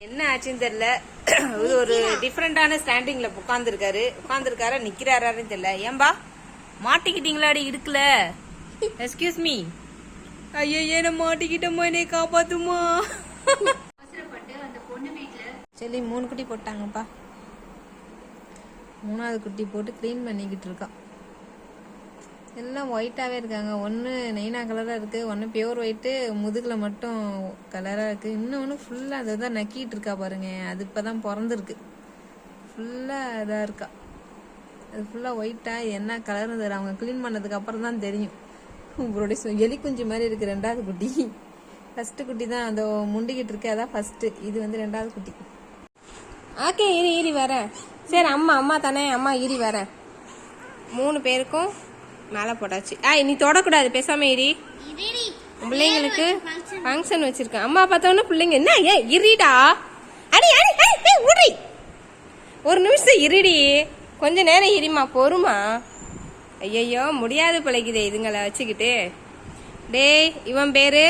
என்ன ஆச்சுன்னு தெரியல. இது ஒரு டிஃப்ரெண்டான ஸ்டாண்டிங்ல உட்காந்துருக்காரு உட்காந்துருக்காரா நிக்கிறாரான்னு தெரியல. ஏன்பா? மாட்டிக்கிட்டீங்களாடி இடுக்கல? எக்ஸ்கியூஸ் மீ ஐயோ என்ன மாட்டிக்கிட்டோமா என்னை காப்பாத்துமா சரி மூணு குட்டி போட்டாங்கப்பா. மூணாவது குட்டி போட்டு க்ளீன் பண்ணிக்கிட்டு இருக்கான் எல்லாம் ஒயிட்டாகவே இருக்காங்க. ஒன்று நெய்னா கலராக இருக்குது ஒன்று பியூர் ஒயிட்டு முதுகில் மட்டும் கலராக இருக்குது இன்னொன்று ஃபுல்லாக அதை தான் நக்கிட்டு இருக்கா பாருங்க. அது இப்போ தான் பிறந்திருக்கு. ஃபுல்லாக இதாக இருக்கா. அது ஃபுல்லாக ஒயிட்டாக என்ன கலர்னு தெரியும் அவங்க க்ளீன் பண்ணதுக்கு அப்புறம் தான் தெரியும். உங்களுடைய எலி குஞ்சு மாதிரி இருக்குது ரெண்டாவது குட்டி. ஃபஸ்ட்டு குட்டி தான். அந்த முண்டிக்கிட்டு இருக்கு. அதான் ஃபஸ்ட்டு இது வந்து ரெண்டாவது குட்டி. ஓகே இரு இரு வரேன் சரி அம்மா அம்மா தானே. அம்மா இரு வரேன் மூணு பேருக்கும் மேலே போட்டாச்சு. ஆ நீ தொடக்கூடாது பேசாம இரி. உன் பிள்ளைங்களுக்கு ஃபங்க்ஷன் வச்சிருக்கேன். அம்மா பார்த்தோன்னே பிள்ளைங்க என்ன ஏன் இரிடா. அடி அடி ஏய், விட்ரி ஒரு நிமிஷம் இருடி. கொஞ்ச நேரம் இருமா பொறுமா ஐயையோ முடியாது பிழைக்குதே இதுங்களை வச்சுக்கிட்டு. டேய் இவன் பேரு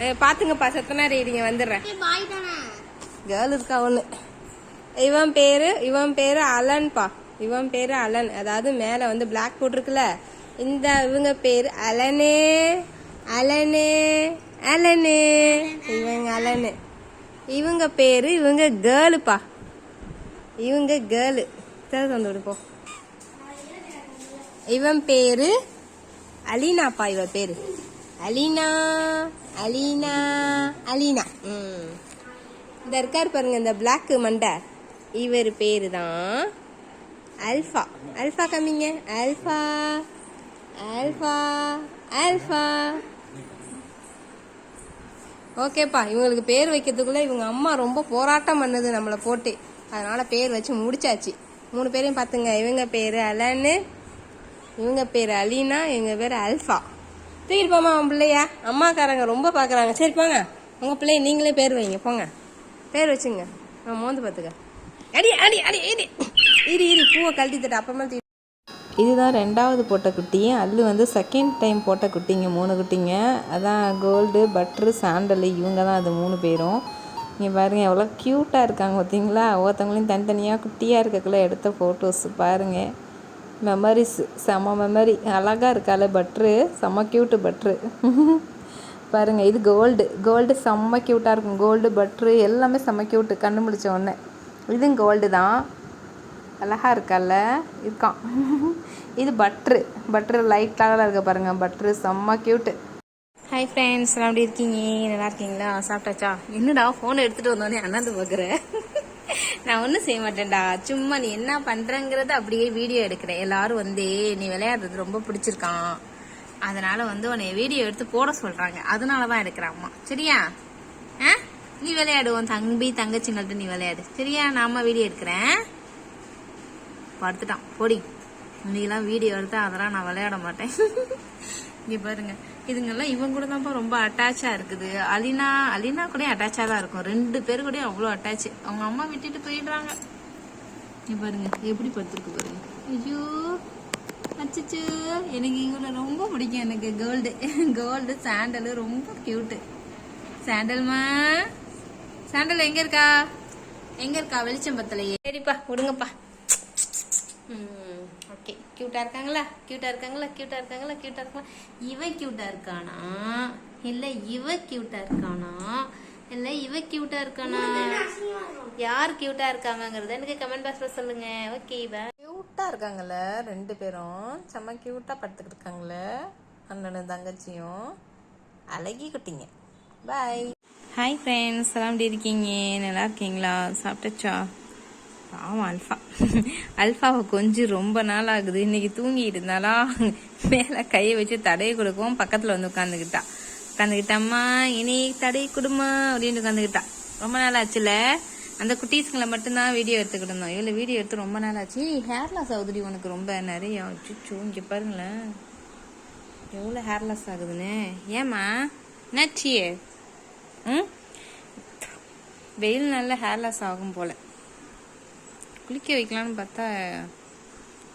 அஹ், பாத்துங்கப்பா சத்த நேரம் இருங்க வந்துடுறேன். கேர்ள் இருக்கா ஒன்று இவன் பேரு இவன் பேரு அலன்பா. இவன் பேரு அலன். அதாவது மேல வந்து பிளாக் போட்டிருக்குல்ல இந்த இவங்க பேர் அலனு அலனு அலனு. இவங்க அலனு. இவங்க பேரு இவங்க கேர்ளுப்பா இவங்க கேர்ளு சரி வந்து இவன் பேரு அலீனாப்பா இவ பேரு. அலீனா அலீனா அலீனா. ம். இந்த இருக்கார் பாருங்க இந்த பிளாக் மண்டை. இவர் பேரு தான் அல்ஃபா. அல்ஃபா கம்மிங்க அல்ஃபா. ஆல்ஃபா ஆல்ஃபா ஓகேப்பா இவங்களுக்கு பேர் வைக்கிறதுக்குள்ளே இவங்க அம்மா ரொம்ப போராட்டம் பண்ணது நம்மளை போட்டு. அதனால் பேர் வச்சு முடிச்சாச்சு. மூணு பேரையும் பார்த்துங்க இவங்க பேர் அலன்னு இவங்க பேர் அலீனா இவங்க பேர் அல்ஃபா. தூக்கிட்டு போமா உன் பிள்ளையா. அம்மாக்காரங்க ரொம்ப பார்க்குறாங்க. சரி போங்க. உங்கள் பிள்ளைய நீங்களே பேர் வைங்க. போங்க. பேர் வச்சுங்க. நான் மோந்து பார்த்துக்க அடி அடி அடி இடி. இடி இடி பூவை கழட்டி தட்ட. அப்புறமா இதுதான் ரெண்டாவது போட்ட குட்டி. அல்லு வந்து செகண்ட் டைம் போட்ட குட்டிங்க மூணு குட்டிங்க. அதான் கோல்டு பட்ரு சாண்டல் இவங்க தான் அது மூணு பேரும். இங்கே பாருங்கள் எவ்வளோ க்யூட்டாக இருக்காங்க பார்த்தீங்களா? ஒவ்வொருத்தவங்களையும் தனித்தனியாக குட்டியாக இருக்கக்குள்ள எடுத்த ஃபோட்டோஸ் பாருங்கள் மெமரிஸ் செம மெமரி அழகாக இருக்கால பட்ரு செம்ம க்யூட்டு பட்ரு பாருங்கள் இது கோல்டு கோல்டு செம்ம க்யூட்டாக இருக்கும். கோல்டு பட்ரு எல்லாமே செம்ம க்யூட்டு கண்டுபிடிச்ச உடனே. இதுவும் கோல்டு தான். அழகா இருக்கல்ல இருக்கான். இது பட்ரு. பட்ரு லைட் கலராக இருக்க பாருங்க. பட்ரு செம்ம க்யூட்டு ஹாய் ஃப்ரெண்ட்ஸ் எல்லாம் எப்படி இருக்கீங்க? நல்லா இருக்கீங்களா? சாப்பிட்டாச்சா? என்னடா ஃபோனை எடுத்துகிட்டு வந்தோடனே அண்ணாந்து பார்க்குறேன் நான் ஒன்றும் செய்ய மாட்டேன்டா. சும்மா நீ என்ன பண்ணுறங்கிறத அப்படியே வீடியோ எடுக்கிறேன். எல்லாரும் வந்து நீ விளையாடுறது ரொம்ப பிடிச்சிருக்கான். அதனால வந்து உன்னை வீடியோ எடுத்து போட சொல்கிறாங்க அதனால தான் எடுக்கிறேன் அம்மா. சரியா? ஆ? நீ விளையாடுவோம் தம்பி தங்கச்சிங்கள்ட்ட நீ விளையாடு. சரியா? நான் அம்மா வீடியோ எடுக்கிறேன். படுத்துட்டான். பொடி இன்னைக்கெல்லாம் வீடியோ எடுத்தா அதெல்லாம் நான் விளையாட மாட்டேன். இங்கே பாருங்க. இதுங்கெல்லாம் இவன் கூட தான்ப்பா ரொம்ப அட்டாச்சாக இருக்குது. அலினா அலினா கூட அட்டாச்சாக தான் இருக்கும். ரெண்டு பேர் கூட அவ்வளோ அட்டாச் அவங்க அம்மா விட்டுட்டு போயிடுறாங்க. இங்க பாருங்க எப்படி படுத்துருக்கு பாருங்க. ஐயோ அச்சச்சோ. எனக்கு இவனை ரொம்ப பிடிக்கும் எனக்கு கோல்டு கோல்டு சாண்டலு ரொம்ப கியூட்டு சாண்டல்மா சாண்டல் எங்க இருக்கா? எங்க இருக்கா? வெளிச்சம் பத்தலையே. சரிப்பா விடுங்கப்பா. ஓகே கியூட்டா இருக்காங்களா? கியூட்டா இருக்காங்களா? கியூட்டா இருக்காங்களா? கியூட்டா இருக்காங்களா? இவன் கியூட்டா இருக்கானா? இல்ல இவ கியூட்டா இருக்கானா? இல்ல இவ கியூட்டா இருக்கானா? யார் கியூட்டா இருக்காங்கங்கறத எனக்கு கமெண்ட் பாக்ஸ்ல சொல்லுங்க. ஓகே பை கியூட்டா இருக்காங்கல்ல ரெண்டு பேரும். செம்ம கியூட்டா படுத்துக்கிட்டு இருக்காங்கல்ல அண்ணனும் தங்கச்சியும். அழகி குட்டிங்க. பாய் ஹாய் ஃப்ரெண்ட்ஸ் எல்லாம் எப்படி இருக்கீங்க? நல்லா இருக்கீங்களா? சாப்பிட்டச்சா? பாவம் அல்ஃபா. அல்ஃபாவை கொஞ்சம் ரொம்ப நாள் ஆகுது இன்னைக்கு தூங்கிட்டு இருந்தாலா மேலே கையை வச்சு தடையை கொடுக்கவும் பக்கத்தில் வந்து உட்காந்துக்கிட்டா உட்காந்துக்கிட்டம்மா இனி தடையை கொடுமா அப்படின்னு உட்காந்துக்கிட்டா ரொம்ப நாள் ஆச்சுல அந்த குட்டீஸ்களை மட்டும்தான் வீடியோ எடுத்துக்கிட்டு இருந்தோம். இவ்வளோ வீடியோ எடுத்து ரொம்ப நாள் ஆச்சு ஹேர் லாஸ் ஆகுதுடி உனக்கு ரொம்ப. நிறைய. அச்சோ இங்கே பாருங்களேன். எவ்வளோ ஹேர் லாஸ் ஆகுதுன்னு. ஏம்மா என்னாச்சு? ம்? வெயில் நல்ல ஹேர் லாஸ் ஆகும் போல. குளிக்க வைக்கலான்னு பார்த்தா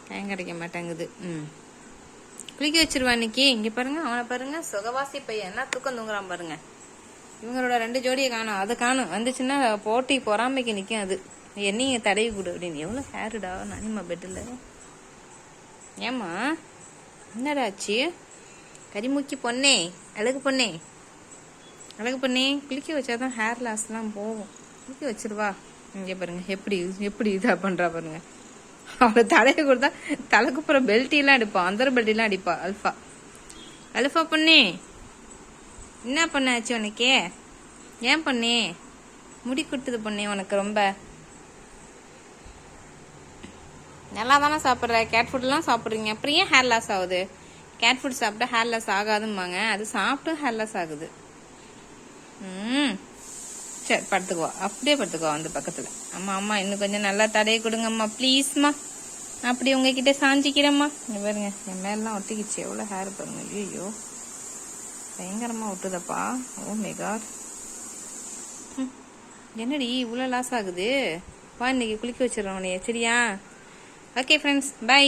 டைம் கிடைக்க மாட்டேங்குது. ம். குளிக்க வச்சிருவா இன்னைக்கு இங்கே பாருங்கள் அவனை பாருங்க. சுகவாசி பையன். என்ன தூக்கம் தூங்குறான் பாருங்கள் இவங்களோட ரெண்டு ஜோடியை காணும். அதை காணும். வந்துச்சுன்னா போட்டி பொறாமைக்கு நிற்கும் அது. என்னையும் தடவி கொடு அப்படின்னு. எவ்வளோ ஹேருடா நானிமா பெட்டில் ஏம்மா? என்னடா ஆச்சு? கரிமுக்கி பொண்ணே. அழகு பொண்ணே. அழகு பொண்ணே குளிக்க வச்சாதான் ஹேர் லாஸ்லாம் போகும். குளிக்க வச்சிருவா. இங்கே பாருங்க எப்படி எப்படி இதாக பண்ணுறா பாருங்க. அவளை தலையை கொடுத்தா தலைக்குப்புறம் பெல்ட்டிலாம் அடிப்பா அந்த பெல்ட்டிலாம் அடிப்பா அல்ஃபா அல்ஃபா பொண்ணே என்ன பண்ணாச்சு உனக்கு? ஏன் பொண்ணே? முடி கொடுத்தது பொண்ணே உனக்கு ரொம்ப. நல்லா தானே சாப்பிட்ற கேட் ஃபுட்லாம் சாப்பிட்றீங்க. அப்புறம் ஏன் ஹேர் லாஸ் ஆகுது? கேட் ஃபுட் சாப்பிட்டா ஹேர் லாஸ் ஆகாதும்பாங்க. அது சாப்பிட்டும் ஹேர் லாஸ் ஆகுது. ம். சரி படுத்துக்குவா. அப்படியே படுத்துக்குவா வந்து பக்கத்தில். அம்மா அம்மா இன்னும் கொஞ்சம் நல்லா தடையை கொடுங்கம்மா ப்ளீஸ்மா அப்படி உங்ககிட்ட சாஞ்சிக்கிறேம்மா. இங்க பாருங்க என் மேலாம் ஒட்டிக்கிச்சு. எவ்வளோ ஹேர் பாருங்க. ஐயோ பயங்கரமா ஒட்டுதப்பா. Oh ஓ மெகாட் என்னடி இவ்வளோ லாஸ் ஆகுது? வா இன்னைக்கு குளிக்க வச்சிடறோம் உனைய சரியா? Okay friends by